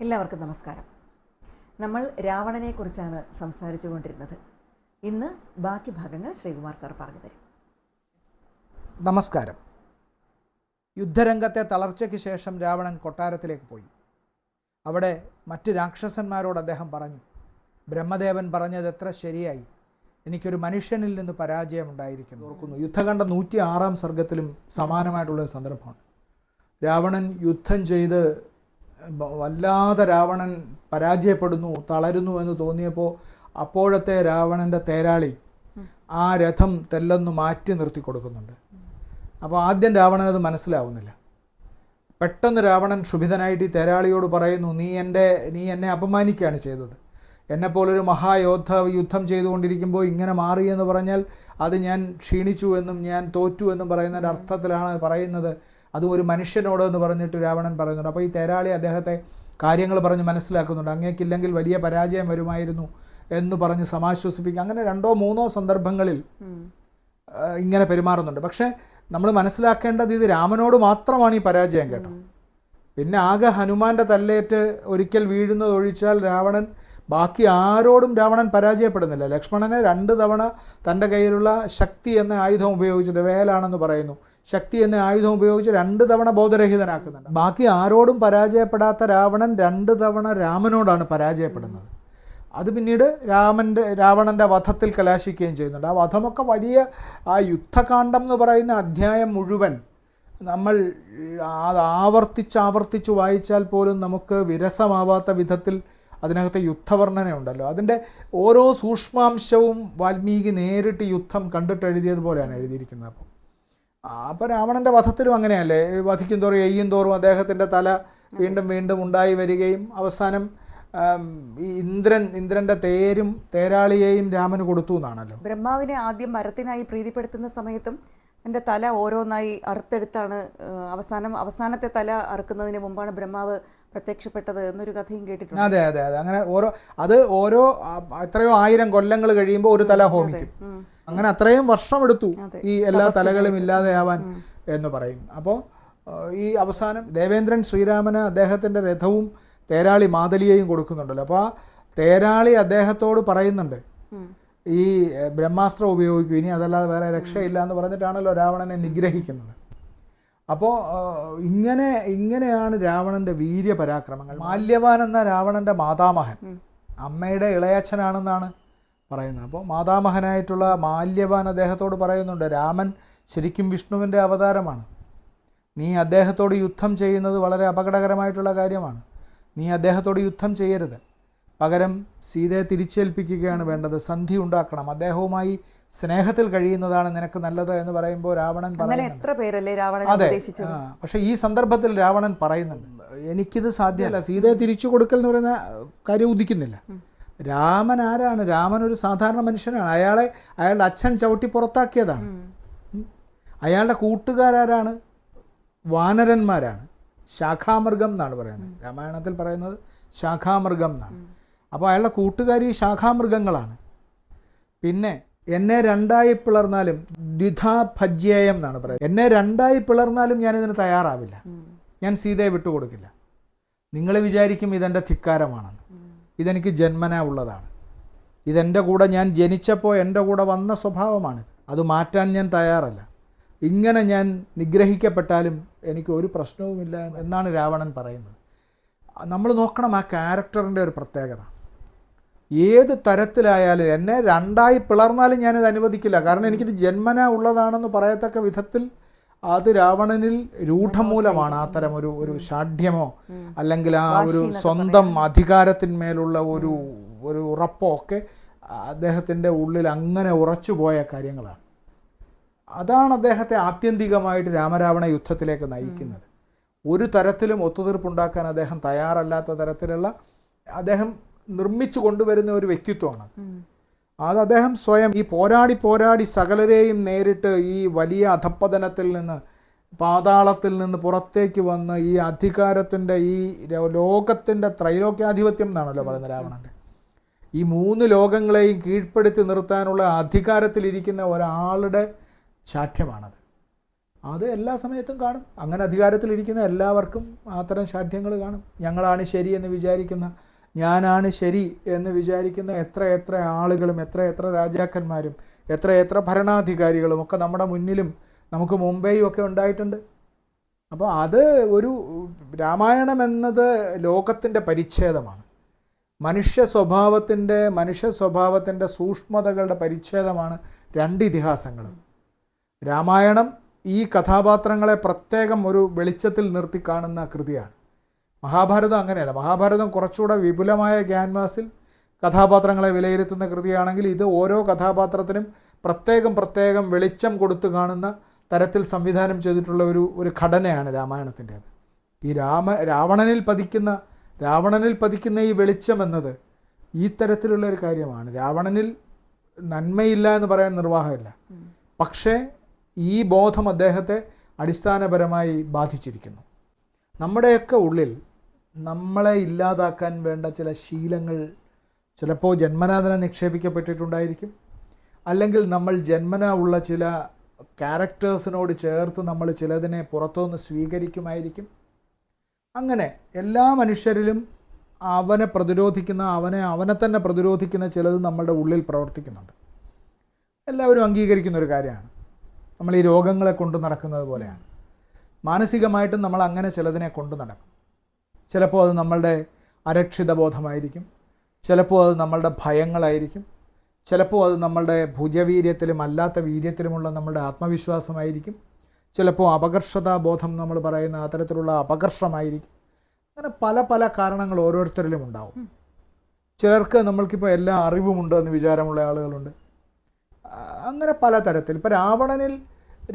എല്ലാവർക്കും നമസ്കാരം. നമ്മൾ രാവണനെ കുറിച്ചാണ് സംസാരിച്ചു കൊണ്ടിരുന്നത് ഇന്ന് ബാക്കി ഭാഗങ്ങൾ ശ്രീകുമാർ സാർ പറഞ്ഞു തരും. നമസ്കാരം. യുദ്ധരംഗത്തെ തളർച്ചയ്ക്ക് ശേഷം രാവണൻ കൊട്ടാരത്തിലേക്ക് പോയി. അവിടെ മറ്റ് രാക്ഷസന്മാരോട് അദ്ദേഹം പറഞ്ഞു ബ്രഹ്മദേവൻ പറഞ്ഞത് എത്ര ശരിയായി. എനിക്കൊരു മനുഷ്യനിൽ നിന്ന് പരാജയമുണ്ടായിരിക്കുന്നു. ഓർക്കുന്നു. യുദ്ധകണ്ഠ നൂറ്റി ആറാം സർഗത്തിലും സമാനമായിട്ടുള്ളൊരു സന്ദർഭമാണ്. രാവണൻ യുദ്ധം ചെയ്ത് വല്ലാതെ രാവണൻ പരാജയപ്പെടുന്നു തളരുന്നു എന്ന് തോന്നിയപ്പോൾ അപ്പോഴത്തെ രാവണന്റെ തേരാളി ആ രഥം തെല്ലെന്ന് മാറ്റി നിർത്തി കൊടുക്കുന്നുണ്ട്. അപ്പോൾ ആദ്യം രാവണൻ അത് മനസ്സിലാവുന്നില്ല. പെട്ടെന്ന് രാവണൻ ക്ഷുഭിതനായിട്ട് ഈ തേരാളിയോട് പറയുന്നു നീ എന്റെ നീ എന്നെ അപമാനിക്കുകയാണ് ചെയ്തത്. എന്നെപ്പോലൊരു മഹായോദ്ധ യുദ്ധം ചെയ്തുകൊണ്ടിരിക്കുമ്പോൾ ഇങ്ങനെ മാറി എന്ന് പറഞ്ഞാൽ അത് ഞാൻ ക്ഷീണിച്ചു എന്നും ഞാൻ തോറ്റു എന്നും പറയുന്നതിന്റെ അർത്ഥത്തിലാണ് പറയുന്നത്. അതും ഒരു മനുഷ്യനോട് എന്ന് പറഞ്ഞിട്ട് രാവണൻ പറയുന്നുണ്ട്. അപ്പോൾ ഈ തേരാളി അദ്ദേഹത്തെ കാര്യങ്ങൾ പറഞ്ഞ് മനസ്സിലാക്കുന്നുണ്ട്. അങ്ങേക്കില്ലെങ്കിൽ വലിയ പരാജയം വരുമായിരുന്നു എന്ന് പറഞ്ഞ് സമാശ്വസിപ്പിക്കുക അങ്ങനെ രണ്ടോ മൂന്നോ സന്ദർഭങ്ങളിൽ ഇങ്ങനെ പെരുമാറുന്നുണ്ട്. പക്ഷേ നമ്മൾ മനസ്സിലാക്കേണ്ടത് ഇത് രാമനോട് മാത്രമാണ് ഈ പരാജയം കേട്ടോ. പിന്നെ ആകെ ഹനുമാന്റെ തല്ലേറ്റ് ഒരിക്കൽ വീഴുന്നത് ഒഴിച്ചാൽ രാവണൻ ബാക്കി ആരോടും രാവണൻ പരാജയപ്പെടുന്നില്ല. ലക്ഷ്മണനെ രണ്ട് തവണ തന്റെ കയ്യിലുള്ള ശക്തി എന്ന ആയുധം ഉപയോഗിച്ചിട്ട് വേലാണെന്ന് പറയുന്നു. ശക്തി എന്ന ആയുധം ഉപയോഗിച്ച് രണ്ട് തവണ ബോധരഹിതനാക്കുന്നുണ്ട്. ബാക്കി ആരോടും പരാജയപ്പെടാത്ത രാവണൻ രണ്ട് തവണ രാമനോടാണ് പരാജയപ്പെടുന്നത്. അത് പിന്നീട് രാമന്റെ രാവണന്റെ വധത്തിൽ കലാശിക്കുകയും ചെയ്യുന്നുണ്ട്. ആ വധമൊക്കെ വലിയ ആ യുദ്ധകാന്ഡം എന്ന് പറയുന്ന അധ്യായം മുഴുവൻ നമ്മൾ അത് ആവർത്തിച്ച് ആവർത്തിച്ച് വായിച്ചാൽ പോലും നമുക്ക് വിരസമാവാത്ത വിധത്തിൽ അതിനകത്തെ യുദ്ധവർണനയുണ്ടല്ലോ. അതിന്റെ ഓരോ സൂക്ഷ്മാംശവും വാൽമീകി നേരിട്ട് യുദ്ധം കണ്ടിട്ട് എഴുതിയതുപോലെയാണ് എഴുതിയിരിക്കുന്നത് അപ്പം അപ്പോൾ രാവണന്റെ വധത്തിലും അങ്ങനെയല്ലേ? വധിക്കും തോറും എയ്യും തോറും അദ്ദേഹത്തിന്റെ തല വീണ്ടും വീണ്ടും ഉണ്ടായി വരികയും അവസാനം ഇന്ദ്രൻ ഇന്ദ്രന്റെ തേരും തേരാളിയെയും രാമന് കൊടുത്തു എന്നാണല്ലോ. ബ്രഹ്മാവിനെ ആദ്യം മരത്തിനായി പ്രീതിപ്പെടുത്തുന്ന സമയത്തും എന്റെ തല ഓരോന്നായി അറുത്തെടുത്താണ് അവസാനം അവസാനത്തെ തല അറുക്കുന്നതിന് മുമ്പാണ് ബ്രഹ്മാവ് പ്രത്യക്ഷപ്പെട്ടത് എന്നൊരു കഥയും കേട്ടിട്ടുണ്ട്. അതെ അതെ അതെ. അങ്ങനെ ഓരോ അത് ഓരോ എത്രയോ ആയിരം കൊല്ലങ്ങൾ കഴിയുമ്പോൾ ഒരു തല ഹോമിക്കും. അങ്ങനെ അത്രയും വർഷമെടുത്തു എടുത്തു ഈ എല്ലാ തലകളും ഇല്ലാതെയാവാൻ എന്ന് പറയും. അപ്പോൾ ഈ അവസാനം ദേവേന്ദ്രൻ ശ്രീരാമന് അദ്ദേഹത്തിന്റെ രഥവും തേരാളി മാതലിയെയും കൊടുക്കുന്നുണ്ടല്ലോ. അപ്പോൾ ആ തേരാളി അദ്ദേഹത്തോട് പറയുന്നുണ്ട് ഈ ബ്രഹ്മാസ്ത്രം ഉപയോഗിക്കും. ഇനി അതല്ലാതെ വേറെ രക്ഷയില്ല എന്ന് പറഞ്ഞിട്ടാണല്ലോ രാവണനെ നിഗ്രഹിക്കുന്നത്. അപ്പോൾ ഇങ്ങനെ ഇങ്ങനെയാണ് രാവണന്റെ വീര്യപരാക്രമങ്ങൾ. മാല്യവാൻ എന്ന രാവണന്റെ മാതാമഹൻ അമ്മയുടെ ഇളയച്ഛനാണെന്നാണ് പറയുന്നത്. അപ്പോൾ മാതാമഹനായിട്ടുള്ള മാല്യവാൻ അദ്ദേഹത്തോട് പറയുന്നുണ്ട് രാമൻ ശരിക്കും വിഷ്ണുവിന്റെ അവതാരമാണ്. നീ അദ്ദേഹത്തോട് യുദ്ധം ചെയ്യുന്നത് വളരെ അപകടകരമായിട്ടുള്ള കാര്യമാണ്. നീ അദ്ദേഹത്തോട് യുദ്ധം ചെയ്യരുത്. പകരം സീതയെ തിരിച്ചേൽപ്പിക്കുകയാണ് വേണ്ടത്. സന്ധി ഉണ്ടാക്കണം. അദ്ദേഹവുമായി സ്നേഹത്തിൽ കഴിയുന്നതാണ് നിനക്ക് നല്ലത് എന്ന് പറയുമ്പോൾ രാവണൻ അതെ. പക്ഷേ ഈ സന്ദർഭത്തിൽ രാവണൻ പറയുന്നുണ്ട് എനിക്കിത് സാധ്യമല്ല. സീതയെ തിരിച്ചു കൊടുക്കൽ എന്ന് പറയുന്ന കാര്യം ഉദിക്കുന്നില്ല. രാമൻ ആരാണ് രാമൻ ഒരു സാധാരണ മനുഷ്യനാണ്. അയാളെ അയാളുടെ അച്ഛൻ ചവിട്ടി പുറത്താക്കിയതാണ്. അയാളുടെ കൂട്ടുകാരാരാണ്? വാനരന്മാരാണ്. ശാഖാമൃഗം എന്നാണ് പറയുന്നത്. രാമായണത്തിൽ പറയുന്നത് ശാഖാമൃഗം എന്നാണ്. അപ്പോൾ അയാളുടെ കൂട്ടുകാരി ശാഖാമൃഗങ്ങളാണ്. പിന്നെ എന്നെ രണ്ടായി പിളർന്നാലും ദ്വിധാഭജ്യേയം എന്നാണ് പറയുന്നത്. എന്നെ രണ്ടായി പിളർന്നാലും ഞാനിതിന് തയ്യാറാവില്ല. ഞാൻ സീതയെ വിട്ടുകൊടുക്കില്ല. നിങ്ങൾ വിചാരിക്കും ഇതെന്റെ ധിക്കാരമാണെന്ന്. ഇതെനിക്ക് ജന്മന ഉള്ളതാണ്. ഇതെന്റെ കൂടെ ഞാൻ ജനിച്ചപ്പോൾ എന്റെ കൂടെ വന്ന സ്വഭാവമാണ്. അത് മാറ്റാൻ ഞാൻ തയ്യാറല്ല. ഇങ്ങനെ ഞാൻ നിഗ്രഹിക്കപ്പെട്ടാലും എനിക്ക് ഒരു പ്രശ്നവുമില്ല എന്നാണ് രാവണൻ പറയുന്നത്. നമ്മൾ നോക്കണം ആ ക്യാരക്ടറിന്റെ ഒരു പ്രത്യേകത. ഏത് തരത്തിലായാലും എന്നെ രണ്ടായി പിളർന്നാലും ഞാനിത് അനുവദിക്കില്ല. കാരണം എനിക്കിത് ജന്മന ഉള്ളതാണെന്ന് പറയത്തക്ക വിധത്തിൽ അത് രാവണനിൽ രൂഢമൂലമാണ് അത്തരം ഒരു ഒരു ഷാഠ്യമോ അല്ലെങ്കിൽ ആ ഒരു സ്വന്തം അധികാരത്തിന്മേലുള്ള ഒരു ഒരു ഉറപ്പോ ഒക്കെ അദ്ദേഹത്തിന്റെ ഉള്ളിൽ അങ്ങനെ ഉറച്ചുപോയ കാര്യങ്ങളാണ്. അതാണ് അദ്ദേഹത്തെ ആത്യന്തികമായിട്ട് രാമരാവണ യുദ്ധത്തിലേക്ക് നയിക്കുന്നത്. ഒരു തരത്തിലും ഒത്തുതീർപ്പുണ്ടാക്കാൻ അദ്ദേഹം തയ്യാറല്ലാത്ത തരത്തിലുള്ള അദ്ദേഹം നിർമ്മിച്ചു കൊണ്ടുവരുന്ന ഒരു വ്യക്തിത്വമാണ്. അത് അദ്ദേഹം സ്വയം ഈ പോരാടി പോരാടി സകലരെയും നേരിട്ട് ഈ വലിയ അധപ്പതനത്തിൽ നിന്ന് പാതാളത്തിൽ നിന്ന് പുറത്തേക്ക് വന്ന് ഈ അധികാരത്തിന്റെ ഈ ലോകത്തിന്റെ ത്രൈലോക്യാധിപത്യം എന്നാണല്ലോ പറയുന്നത് രാവണന്റെ. ഈ മൂന്ന് ലോകങ്ങളെയും കീഴ്പ്പെടുത്തി നിർത്താനുള്ള അധികാരത്തിലിരിക്കുന്ന ഒരാളുടെ ശാഠ്യമാണത്. അത് എല്ലാ സമയത്തും കാണും. അങ്ങനെ അധികാരത്തിലിരിക്കുന്ന എല്ലാവർക്കും അത്തരം ശാഠ്യങ്ങൾ കാണും. ഞങ്ങളാണ് ശരിയെന്ന് വിചാരിക്കുന്ന ഞാനാണ് ശരി എന്ന് വിചാരിക്കുന്ന എത്ര എത്ര ആളുകളും എത്ര എത്ര രാജാക്കന്മാരും എത്ര എത്ര ഭരണാധികാരികളും ഒക്കെ നമ്മുടെ മുന്നിലും നമുക്ക് മുംബൈയും ഒക്കെ ഉണ്ടായിട്ടുണ്ട്. അപ്പോൾ അത് ഒരു രാമായണം എന്നത് ലോകത്തിന്റെ പരിച്ഛേദമാണ്. മനുഷ്യ സ്വഭാവത്തിന്റെ മനുഷ്യ സ്വഭാവത്തിന്റെ സൂക്ഷ്മതകളുടെ പരിച്ഛേദമാണ് രണ്ട് ഇതിഹാസങ്ങളും. രാമായണം ഈ കഥാപാത്രങ്ങളെ പ്രത്യേകം ഒരു വെളിച്ചത്തിൽ നിർത്തി കാണുന്ന കൃതിയാണ്. മഹാഭാരതം അങ്ങനെയല്ല. മഹാഭാരതം കുറച്ചുകൂടെ വിപുലമായ ക്യാൻവാസിൽ കഥാപാത്രങ്ങളെ വിലയിരുത്തുന്ന കൃതിയാണെങ്കിൽ ഇത് ഓരോ കഥാപാത്രത്തിനും പ്രത്യേകം പ്രത്യേകം വെളിച്ചം കൊടുത്തു കാണുന്ന തരത്തിൽ സംവിധാനം ചെയ്തിട്ടുള്ള ഒരു ഒരു ഘടനയാണ് രാമായണത്തിന്റേത് ഈ രാമ രാവണനിൽ പതിക്കുന്ന രാവണനിൽ പതിക്കുന്ന ഈ വെളിച്ചം എന്നത് ഈ തരത്തിലുള്ള ഒരു കാര്യമാണ്. രാവണനിൽ നന്മയില്ല എന്ന് പറയാൻ നിർവാഹമില്ല. പക്ഷേ ഈ ബോധം അദ്ദേഹത്തെ അടിസ്ഥാനപരമായി ബാധിച്ചിരിക്കുന്നു. നമ്മുടെയൊക്കെ ഉള്ളിൽ നമ്മളെ ഇല്ലാതാക്കാൻ വേണ്ട ചില ശീലങ്ങൾ ചിലപ്പോൾ ജന്മനാഥന നിക്ഷേപിക്കപ്പെട്ടിട്ടുണ്ടായിരിക്കും. അല്ലെങ്കിൽ നമ്മൾ ജന്മന ഉള്ള ചില ക്യാരക്ടേഴ്സിനോട് ചേർത്ത് നമ്മൾ ചിലതിനെ പുറത്തുനിന്ന് സ്വീകരിക്കുമായിരിക്കും. അങ്ങനെ എല്ലാ മനുഷ്യരിലും അവനെ പ്രതിരോധിക്കുന്ന അവനെ അവനെ തന്നെ പ്രതിരോധിക്കുന്ന ചിലത് നമ്മളുടെ ഉള്ളിൽ പ്രവർത്തിക്കുന്നുണ്ട്. എല്ലാവരും അംഗീകരിക്കുന്ന ഒരു കാര്യമാണ്. നമ്മൾ ഈ രോഗങ്ങളെ കൊണ്ടു നടക്കുന്നത് പോലെയാണ്. മാനസികമായിട്ടും നമ്മൾ അങ്ങനെ ചിലതിനെ കൊണ്ടു നടക്കും. ചിലപ്പോൾ അത് നമ്മളുടെ അരക്ഷിത ബോധമായിരിക്കും ചിലപ്പോൾ അത് നമ്മളുടെ ഭയങ്ങളായിരിക്കും. ചിലപ്പോൾ അത് നമ്മളുടെ ഭുജവീര്യത്തിലും അല്ലാത്ത വീര്യത്തിലുമുള്ള നമ്മളുടെ ആത്മവിശ്വാസമായിരിക്കും. ചിലപ്പോൾ അപകർഷതാ ബോധം നമ്മൾ പറയുന്ന അത്തരത്തിലുള്ള അപകർഷമായിരിക്കും. അങ്ങനെ പല പല കാരണങ്ങൾ ഓരോരുത്തരിലും ഉണ്ടാവും. ചിലർക്ക് നമ്മൾക്കിപ്പോൾ എല്ലാ അറിവുമുണ്ട് എന്ന് വിചാരമുള്ള ആളുകളുണ്ട്. അങ്ങനെ പല തരത്തിൽ ഇപ്പോൾ രാവണനിൽ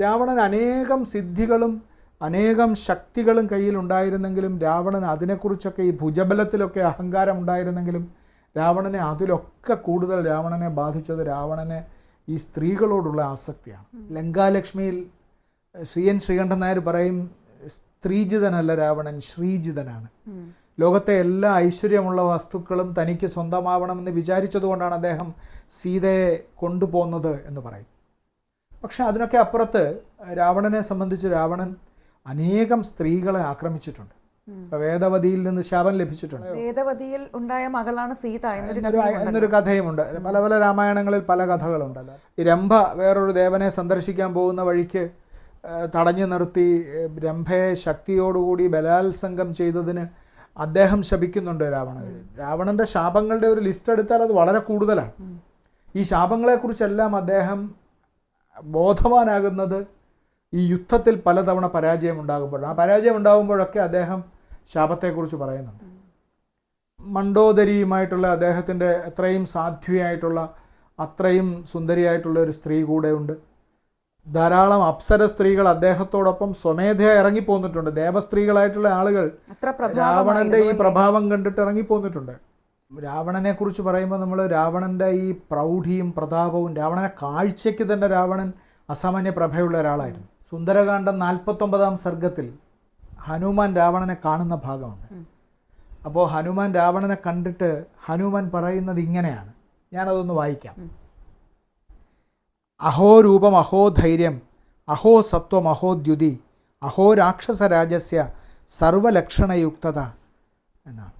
രാവണൻ അനേകം സിദ്ധികളും അനേകം ശക്തികളും കയ്യിലുണ്ടായിരുന്നെങ്കിലും രാവണൻ അതിനെക്കുറിച്ചൊക്കെ ഈ ഭുജബലത്തിലൊക്കെ അഹങ്കാരം ഉണ്ടായിരുന്നെങ്കിലും രാവണനെ അതിലൊക്കെ കൂടുതൽ രാവണനെ ബാധിച്ചത് രാവണനെ ഈ സ്ത്രീകളോടുള്ള ആസക്തിയാണ്. ലങ്കാലക്ഷ്മിയിൽ ശ്രീ എൻ ശ്രീകണ്ഠൻ നായർ പറയും സ്ത്രീജിതനല്ല രാവണൻ ശ്രീജിതനാണ്. ലോകത്തെ എല്ലാ ഐശ്വര്യമുള്ള വസ്തുക്കളും തനിക്ക് സ്വന്തമാവണമെന്ന് വിചാരിച്ചതുകൊണ്ടാണ് അദ്ദേഹം സീതയെ കൊണ്ടുപോകുന്നത് എന്ന് പറയും. പക്ഷെ അതിനൊക്കെ അപ്പുറത്ത് രാവണനെ സംബന്ധിച്ച് രാവണൻ അനേകം സ്ത്രീകളെ ആക്രമിച്ചിട്ടുണ്ട്. വേദവതിയിൽ നിന്ന് ശാപം ലഭിച്ചിട്ടുണ്ട്. വേദവതിയിൽ ഉണ്ടായ മകളാണ് സീത എന്നൊരു. കഥയുമുണ്ട് പല പല രാമായണങ്ങളിൽ പല കഥകളുണ്ടല്ലോ. ഈ രംഭ വേറൊരു ദേവനെ സന്ദർശിക്കാൻ പോകുന്ന വഴിക്ക് തടഞ്ഞു നിർത്തി രംഭയെ ശക്തിയോടുകൂടി ബലാത്സംഗം ചെയ്തതിന് അദ്ദേഹം ശപിക്കുന്നുണ്ട് രാവണൻ രാവണന്റെ ശാപങ്ങളുടെ ഒരു ലിസ്റ്റ് എടുത്താൽ അത് വളരെ കൂടുതലാണ്. ഈ ശാപങ്ങളെക്കുറിച്ചെല്ലാം അദ്ദേഹം ബോധവാനാകുന്നത് ഈ യുദ്ധത്തിൽ പലതവണ പരാജയം ഉണ്ടാകുമ്പോൾ ആ പരാജയം ഉണ്ടാകുമ്പോഴൊക്കെ അദ്ദേഹം ശാപത്തെക്കുറിച്ച് പറയുന്നുണ്ട്. മണ്ടോദരിയുമായിട്ടുള്ള അദ്ദേഹത്തിന്റെ അത്രയും സാധ്വിയായിട്ടുള്ള അത്രയും സുന്ദരിയായിട്ടുള്ള ഒരു സ്ത്രീ കൂടെ ഉണ്ട് ധാരാളം അപ്സര സ്ത്രീകൾ അദ്ദേഹത്തോടൊപ്പം സ്വമേധയാ ഇറങ്ങിപ്പോന്നിട്ടുണ്ട്. ദേവസ്ത്രീകളായിട്ടുള്ള ആളുകൾ രാവണന്റെ ഈ പ്രഭാവം കണ്ടിട്ട് ഇറങ്ങിപ്പോന്നിട്ടുണ്ട്. രാവണനെ കുറിച്ച് പറയുമ്പോൾ നമ്മൾ രാവണന്റെ ഈ പ്രൗഢിയും പ്രതാപവും രാവണനെ കാഴ്ചയ്ക്ക് തന്നെ രാവണൻ അസാമാന്യ പ്രഭയുള്ള ഒരാളായിരുന്നു. സുന്ദരകാന്ഡം നാൽപ്പത്തൊമ്പതാം സർഗത്തിൽ ഹനുമാൻ രാവണനെ കാണുന്ന ഭാഗമുണ്ട്. അപ്പോൾ ഹനുമാൻ രാവണനെ കണ്ടിട്ട് ഹനുമാൻ പറയുന്നത് ഇങ്ങനെയാണ്. ഞാനതൊന്ന് വായിക്കാം. അഹോ രൂപം അഹോ ധൈര്യം അഹോ സത്വം അഹോ ദ്യുതി അഹോ രാക്ഷസരാജസ്യ സർവലക്ഷണയുക്തത എന്നാണ്.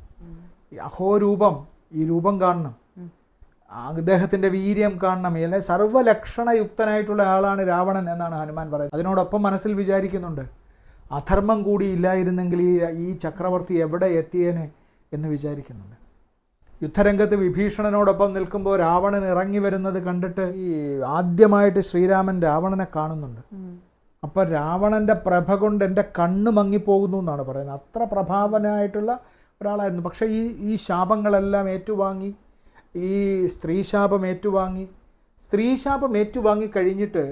അഹോ രൂപം ഈ രൂപം കാണണം. അദ്ദേഹത്തിന്റെ വീര്യം കാണണം. അല്ലെ സർവലക്ഷണയുക്തനായിട്ടുള്ള ആളാണ് രാവണൻ എന്നാണ് ഹനുമാൻ പറയുന്നത്. അതിനോടൊപ്പം മനസ്സിൽ വിചാരിക്കുന്നുണ്ട് അധർമ്മം കൂടി ഇല്ലായിരുന്നെങ്കിൽ ഈ ഈ ചക്രവർത്തി എവിടെ എത്തിയേനെ? എന്ന് വിചാരിക്കുന്നുണ്ട്. യുദ്ധരംഗത്ത് വിഭീഷണനോടൊപ്പം നിൽക്കുമ്പോൾ രാവണൻ ഇറങ്ങി വരുന്നത് കണ്ടിട്ട് ഈ ആദ്യമായിട്ട് ശ്രീരാമൻ രാവണനെ കാണുന്നുണ്ട്. അപ്പം രാവണന്റെ പ്രഭ കൊണ്ട് എന്റെ കണ്ണ് മങ്ങിപ്പോകുന്നു എന്നാണ് പറയുന്നത്. അത്ര പ്രഭാവനായിട്ടുള്ള ഒരാളായിരുന്നു. പക്ഷേ ഈ ഈ ശാപങ്ങളെല്ലാം ഏറ്റുവാങ്ങി ഈ സ്ത്രീശാപം ഏറ്റുവാങ്ങി സ്ത്രീശാപം ഏറ്റുവാങ്ങി കഴിഞ്ഞിട്ട്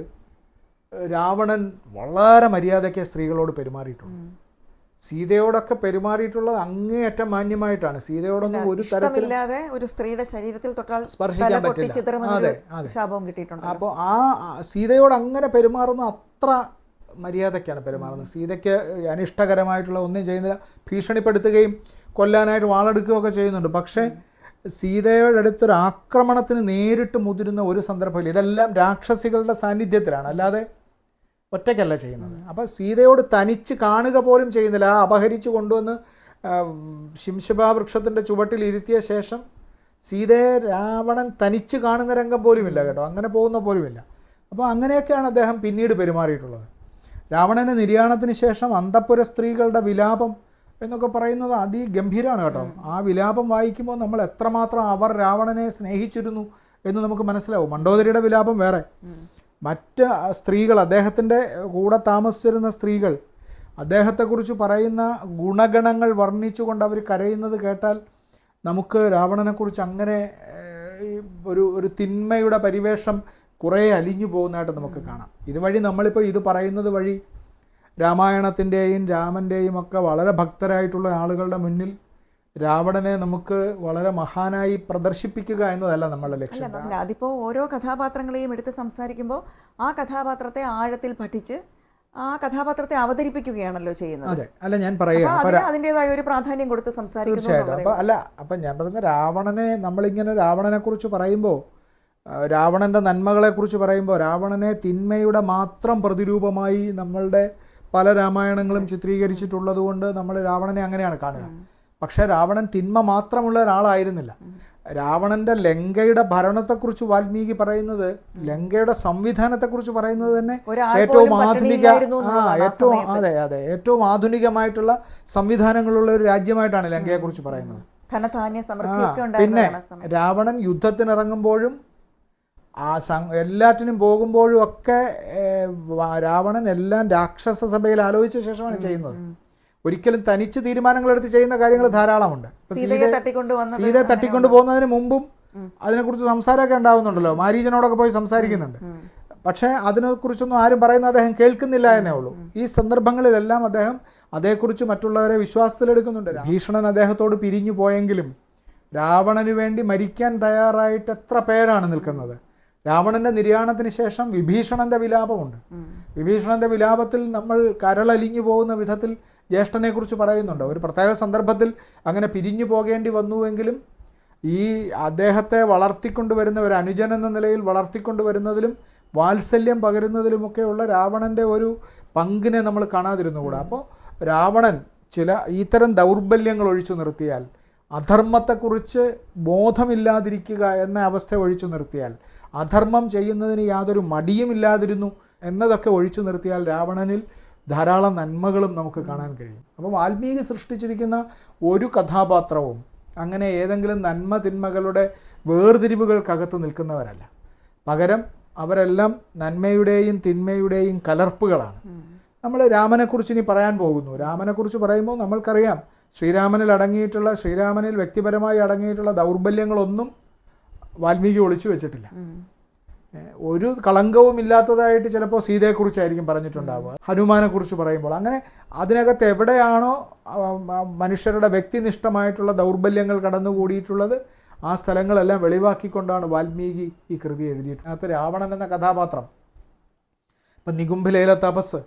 രാവണൻ വളരെ മര്യാദയ്ക്ക് സ്ത്രീകളോട് പെരുമാറിയിട്ടുണ്ട്. സീതയോടൊക്കെ പെരുമാറിയിട്ടുള്ളത് അങ്ങേയറ്റം മാന്യമായിട്ടാണ്. സീതയോടൊന്നും ഒരു തരത്തിലില്ലാതെ ഒരു സ്ത്രീയുടെ ശരീരത്തിൽ തൊട്ടാൽ സ്പർശിക്കാൻ പറ്റില്ല. ശാപവും കിട്ടിയിട്ടുണ്ട് അപ്പോൾ ആ ആ സീതയോട് അങ്ങനെ പെരുമാറുന്ന അത്ര മര്യാദയ്ക്കാണ് പെരുമാറുന്നത്. സീതയ്ക്ക് അനിഷ്ടകരമായിട്ടുള്ള ഒന്നും ചെയ്യുന്നില്ല. ഭീഷണിപ്പെടുത്തുകയും കൊല്ലാനായിട്ട് വാളെടുക്കുകയൊക്കെ ചെയ്യുന്നുണ്ട്. പക്ഷേ സീതയുടെ അടുത്തൊരു ആക്രമണത്തിന് നേരിട്ട് മുതിരുന്ന ഒരു സന്ദർഭമില്ല ഇതെല്ലാം രാക്ഷസികളുടെ സാന്നിധ്യത്തിലാണ്. അല്ലാതെ ഒറ്റയ്ക്കല്ല ചെയ്യുന്നത്. അപ്പോൾ സീതയോട് തനിച്ച് കാണുക പോലും ചെയ്യുന്നില്ല. ആ അപഹരിച്ചു കൊണ്ടുവന്ന് ശിംശഭാ വൃക്ഷത്തിന്റെ ചുവട്ടിൽ ഇരുത്തിയ ശേഷം സീതയെ രാവണൻ തനിച്ച് കാണുന്ന രംഗം പോലുമില്ല കേട്ടോ. അങ്ങനെ പോകുന്ന പോലുമില്ല. അപ്പോൾ അങ്ങനെയൊക്കെയാണ് അദ്ദേഹം പിന്നീട് പെരുമാറിയിട്ടുള്ളത്. രാവണന് നിര്യാണത്തിന് ശേഷം അന്തപ്പുര സ്ത്രീകളുടെ വിലാപം എന്നൊക്കെ പറയുന്നത് അതിഗംഭീരമാണ് കേട്ടോ. ആ വിലാപം വായിക്കുമ്പോൾ നമ്മൾ എത്രമാത്രം അവർ രാവണനെ സ്നേഹിച്ചിരുന്നു എന്ന് നമുക്ക് മനസ്സിലാവും. മണ്ടോദരിയുടെ വിലാപം വേറെ. മറ്റ് സ്ത്രീകൾ അദ്ദേഹത്തിന്റെ കൂടെ താമസിച്ചിരുന്ന സ്ത്രീകൾ അദ്ദേഹത്തെക്കുറിച്ച് പറയുന്ന ഗുണഗണങ്ങൾ വർണിച്ചുകൊണ്ട് അവർ കരയുന്നത് കേട്ടാൽ നമുക്ക് രാവണനെക്കുറിച്ച് അങ്ങനെ ഒരു ഒരു തിന്മയുടെ പരിവേഷം കുറേ അലിഞ്ഞു പോകുന്നതായിട്ട് നമുക്ക് കാണാം. ഇതുവഴി നമ്മളിപ്പോൾ ഇത് പറയുന്നത് വഴി രാമായണത്തിന്റെയും രാമന്റെയും ഒക്കെ വളരെ ഭക്തരായിട്ടുള്ള ആളുകളുടെ മുന്നിൽ രാവണനെ നമുക്ക് വളരെ മഹാനായി പ്രദർശിപ്പിക്കുക എന്നതല്ല നമ്മളുടെ ലക്ഷ്യം. അല്ല അതിപ്പോൾ ഓരോ കഥാപാത്രങ്ങളെയും എടുത്ത് സംസാരിക്കുമ്പോൾ ആ കഥാപാത്രത്തെ ആഴത്തിൽ പഠിച്ച് ആ കഥാപാത്രത്തെ അവതരിപ്പിക്കുകയാണല്ലോ ചെയ്യുന്നത്. അതെ അല്ല ഞാൻ അപ്പോൾ അപ്പോൾ അതിന്റെതായ ഒരു പ്രാധാന്യം കൊടുത്ത് സംസാരിക്കും തീർച്ചയായിട്ടും. എന്നുള്ളതേ അപ്പം അല്ല അപ്പം ഞാൻ പറയുന്ന രാവണനെ നമ്മളിങ്ങനെ രാവണനെ കുറിച്ച് പറയുമ്പോൾ രാവണന്റെ നന്മകളെക്കുറിച്ച് പറയുമ്പോൾ രാവണനെ തിന്മയുടെ മാത്രം പ്രതിരൂപമായി നമ്മളുടെ പല രാമായണങ്ങളും ചിത്രീകരിച്ചിട്ടുള്ളത് കൊണ്ട് നമ്മൾ രാവണനെ അങ്ങനെയാണ് കാണുക. പക്ഷേ രാവണൻ തിന്മ മാത്രമുള്ള ഒരാളായിരുന്നില്ല. രാവണന്റെ ലങ്കയുടെ ഭരണത്തെക്കുറിച്ച് വാൽമീകി പറയുന്നത് ലങ്കയുടെ സംവിധാനത്തെക്കുറിച്ച് പറയുന്നത് തന്നെ ഏറ്റവും ആധുനിക ഏറ്റവും അതെ അതെ ഏറ്റവും ആധുനികമായിട്ടുള്ള സംവിധാനങ്ങളുള്ള ഒരു രാജ്യമായിട്ടാണ് ലങ്കയെക്കുറിച്ച് പറയുന്നത്. പിന്നെ രാവണൻ യുദ്ധത്തിനിറങ്ങുമ്പോഴും ആ സം എല്ലാറ്റിനും പോകുമ്പോഴും ഒക്കെ രാവണൻ എല്ലാം രാക്ഷസ സഭയിൽ ആലോചിച്ച ശേഷമാണ് ചെയ്യുന്നത്. ഒരിക്കലും തനിച്ച് തീരുമാനങ്ങൾ എടുത്ത് ചെയ്യുന്ന കാര്യങ്ങൾ ധാരാളമുണ്ട്. സീതയെ തട്ടിക്കൊണ്ട് പോകുന്നതിന് മുമ്പും അതിനെക്കുറിച്ച് സംസാരമൊക്കെ ഉണ്ടാവുന്നുണ്ടല്ലോ. മാരീജനോടൊക്കെ പോയി സംസാരിക്കുന്നുണ്ട്. പക്ഷേ അതിനെക്കുറിച്ചൊന്നും ആരും പറയുന്ന അദ്ദേഹം കേൾക്കുന്നില്ല എന്നേ ഉള്ളൂ. ഈ സന്ദർഭങ്ങളിലെല്ലാം അദ്ദേഹം അതേക്കുറിച്ച് മറ്റുള്ളവരെ വിശ്വാസത്തിലെടുക്കുന്നുണ്ട്. ഭീഷണൻ അദ്ദേഹത്തോട് പിരിഞ്ഞു പോയെങ്കിലും രാവണന് വേണ്ടി മരിക്കാൻ തയ്യാറായിട്ട് എത്ര പേരാണ് നിൽക്കുന്നത്? രാവണന്റെ നിര്യാണത്തിന് ശേഷം വിഭീഷണന്റെ വിലാപമുണ്ട്. വിഭീഷണന്റെ വിലാപത്തിൽ നമ്മൾ കരളലിഞ്ഞു പോകുന്ന വിധത്തിൽ ജ്യേഷ്ഠനെ കുറിച്ച് പറയുന്നുണ്ട്. ഒരു പ്രത്യേക സന്ദർഭത്തിൽ അങ്ങനെ പിരിഞ്ഞു പോകേണ്ടി വന്നുവെങ്കിലും ഈ അദ്ദേഹത്തെ വളർത്തിക്കൊണ്ടുവരുന്ന ഒരു അനുജൻ എന്ന നിലയിൽ വളർത്തിക്കൊണ്ടുവരുന്നതിലും വാത്സല്യം പകരുന്നതിലുമൊക്കെയുള്ള രാവണന്റെ ഒരു പങ്കിനെ നമ്മൾ കാണാതിരുന്നുകൂടാ. അപ്പോൾ രാവണൻ ചില ഇത്തരം ദൗർബല്യങ്ങൾ ഒഴിച്ചു നിർത്തിയാൽ അധർമ്മത്തെക്കുറിച്ച് ബോധമില്ലാതിരിക്കുക എന്ന അവസ്ഥ ഒഴിച്ചു നിർത്തിയാൽ അധർമ്മം ചെയ്യുന്നതിന് യാതൊരു മടിയുമില്ലാതിരുന്നു എന്നതൊക്കെ ഒഴിച്ചു നിർത്തിയാൽ രാവണനിൽ ധാരാളം നന്മകളും നമുക്ക് കാണാൻ കഴിയും. അപ്പം വാൽമീകി സൃഷ്ടിച്ചിരിക്കുന്ന ഒരു കഥാപാത്രവും അങ്ങനെ ഏതെങ്കിലും നന്മ തിന്മകളുടെ വേർതിരിവുകൾക്കകത്ത് നിൽക്കുന്നവരല്ല. പകരം അവരെല്ലാം നന്മയുടെയും തിന്മയുടെയും കലർപ്പുകളാണ്. നമ്മൾ രാമനെക്കുറിച്ച് ഇനി പറയാൻ പോകുന്നു. രാമനെക്കുറിച്ച് പറയുമ്പോൾ നമ്മൾക്കറിയാം ശ്രീരാമനിൽ അടങ്ങിയിട്ടുള്ള ശ്രീരാമനിൽ വ്യക്തിപരമായി അടങ്ങിയിട്ടുള്ള ദൗർബല്യങ്ങളൊന്നും വാൽമീകി ഒളിച്ചു വെച്ചിട്ടില്ല. ഒരു കളങ്കവും ഇല്ലാത്തതായിട്ട് ചിലപ്പോൾ സീതയെക്കുറിച്ചായിരിക്കും പറഞ്ഞിട്ടുണ്ടാവുക. ഹനുമാനെക്കുറിച്ച് പറയുമ്പോൾ. അങ്ങനെ അതിനകത്ത് എവിടെയാണോ മനുഷ്യരുടെ വ്യക്തിനിഷ്ഠമായിട്ടുള്ള ദൗർബല്യങ്ങൾ കടന്നുകൂടിയിട്ടുള്ളത് ആ സ്ഥലങ്ങളെല്ലാം വെളിവാക്കിക്കൊണ്ടാണ് വാൽമീകി ഈ കൃതി എഴുതിയിട്ടുള്ളത്. അതിനകത്ത് രാവണൻ എന്ന കഥാപാത്രം. ഇപ്പം നികുംഭിലയിലെ തപസ്.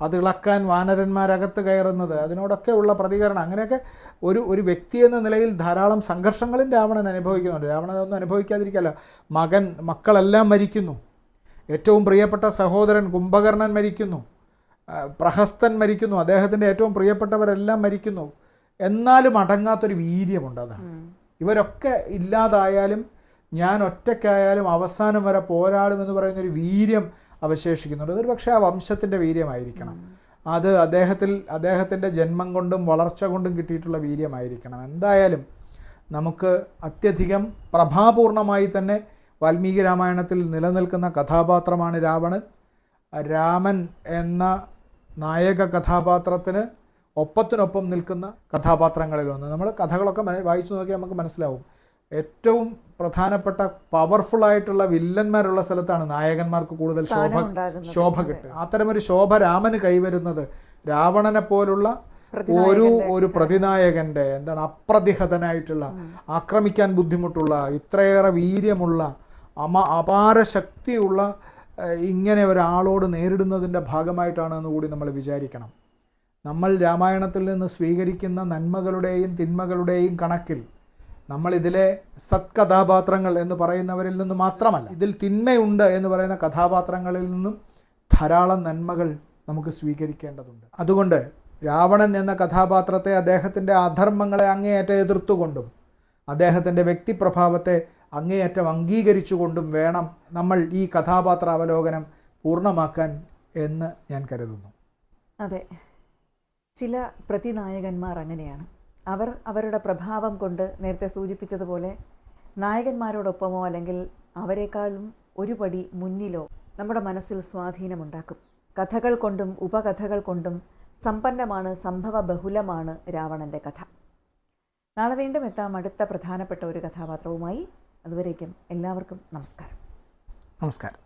അത് ഇളക്കാൻ വാനരന്മാരകത്ത് കയറുന്നത് അതിനോടൊക്കെ ഉള്ള പ്രതികരണം. അങ്ങനെയൊക്കെ ഒരു ഒരു വ്യക്തി എന്ന നിലയിൽ ധാരാളം സംഘർഷങ്ങളും രാവണൻ അനുഭവിക്കുന്നുണ്ട്. രാവണൻ അതൊന്നും അനുഭവിക്കാതിരിക്കല്ല. മകൻ മക്കളെല്ലാം മരിക്കുന്നു. ഏറ്റവും പ്രിയപ്പെട്ട സഹോദരൻ കുംഭകർണൻ മരിക്കുന്നു. പ്രഹസ്തൻ മരിക്കുന്നു. അദ്ദേഹത്തിന്റെ ഏറ്റവും പ്രിയപ്പെട്ടവരെല്ലാം മരിക്കുന്നു. എന്നാലും അടങ്ങാത്തൊരു വീര്യമുണ്ട് അതാണ്. ഇവരൊക്കെ ഇല്ലാതായാലും ഞാൻ ഒറ്റയ്ക്കായാലും അവസാനം വരെ പോരാടുമെന്ന് പറയുന്നൊരു വീര്യം അവശേഷിക്കുന്നുണ്ട്. അതൊരു പക്ഷേ ആ വംശത്തിന്റെ വീര്യമായിരിക്കണം. അത് അദ്ദേഹത്തിൽ അദ്ദേഹത്തിന്റെ ജന്മം കൊണ്ടും വളർച്ച കൊണ്ടും കിട്ടിയിട്ടുള്ള വീര്യമായിരിക്കണം. എന്തായാലും നമുക്ക് അത്യധികം പ്രഭാപൂർണമായി തന്നെ വാൽമീകി രാമായണത്തിൽ നിലനിൽക്കുന്ന കഥാപാത്രമാണ് രാവണൻ. രാമൻ എന്ന നായക കഥാപാത്രത്തിന് ഒപ്പത്തിനൊപ്പം നിൽക്കുന്ന കഥാപാത്രങ്ങളിലൊന്ന്. നമ്മൾ കഥകളൊക്കെ വായിച്ചു നോക്കിയാൽ നമുക്ക് മനസ്സിലാവും. ഏറ്റവും പ്രധാനപ്പെട്ട പവർഫുൾ ആയിട്ടുള്ള വില്ലന്മാരുള്ള സ്ഥലത്താണ് നായകന്മാർക്ക് കൂടുതൽ ശോഭ. ശോഭ കിട്ടുക. അത്തരമൊരു ശോഭ രാമന് കൈവരുന്നത് രാവണനെ പോലുള്ള ഒരു ഒരു പ്രതിനായകന്റെ എന്താണ് അപ്രതിഹതനായിട്ടുള്ള ആക്രമിക്കാൻ ബുദ്ധിമുട്ടുള്ള ഇത്രയേറെ വീര്യമുള്ള അമ അപാര ശക്തിയുള്ള ഇങ്ങനെ ഒരാളോട് നേരിടുന്നതിന്റെ ഭാഗമായിട്ടാണ് എന്ന് കൂടി നമ്മൾ വിചാരിക്കണം. നമ്മൾ രാമായണത്തിൽ നിന്ന് സ്വീകരിക്കുന്ന നന്മകളുടെയും തിന്മകളുടെയും കണക്കിൽ നമ്മൾ ഇതിലെ സത്കഥാപാത്രങ്ങൾ എന്ന് പറയുന്നവരിൽ നിന്ന് മാത്രമല്ല ഇതിൽ തിന്മയുണ്ട് എന്ന് പറയുന്ന കഥാപാത്രങ്ങളിൽ നിന്നും ധാരാളം നന്മകൾ നമുക്ക് സ്വീകരിക്കേണ്ടതുണ്ട്. അതുകൊണ്ട് രാവണൻ എന്ന കഥാപാത്രത്തെ അദ്ദേഹത്തിന്റെ അധർമ്മങ്ങളെ അങ്ങേയറ്റം എതിർത്തുകൊണ്ടും അദ്ദേഹത്തിന്റെ വ്യക്തിപ്രഭാവത്തെ അങ്ങേയറ്റം അംഗീകരിച്ചുകൊണ്ടും വേണം നമ്മൾ ഈ കഥാപാത്ര അവലോകനം പൂർണമാക്കാൻ എന്ന് ഞാൻ കരുതുന്നു. അതെ. ചില പ്രതിനായകന്മാർ അങ്ങനെയാണ്. അവർ അവരുടെ പ്രഭാവം കൊണ്ട് നേരത്തെ സൂചിപ്പിച്ചതുപോലെ നായകന്മാരോടൊപ്പമോ അല്ലെങ്കിൽ അവരെക്കാളും ഒരുപടി മുന്നിലോ നമ്മുടെ മനസ്സിൽ സ്വാധീനമുണ്ടാക്കും. കഥകൾ കൊണ്ടും ഉപകഥകൾ കൊണ്ടും സമ്പന്നമാണ് സംഭവ ബഹുലമാണ് രാവണന്റെ കഥ. നാളെ വീണ്ടും എത്താം അടുത്ത പ്രധാനപ്പെട്ട ഒരു കഥാപാത്രവുമായി. അതുവരേക്കും എല്ലാവർക്കും നമസ്കാരം. നമസ്കാരം.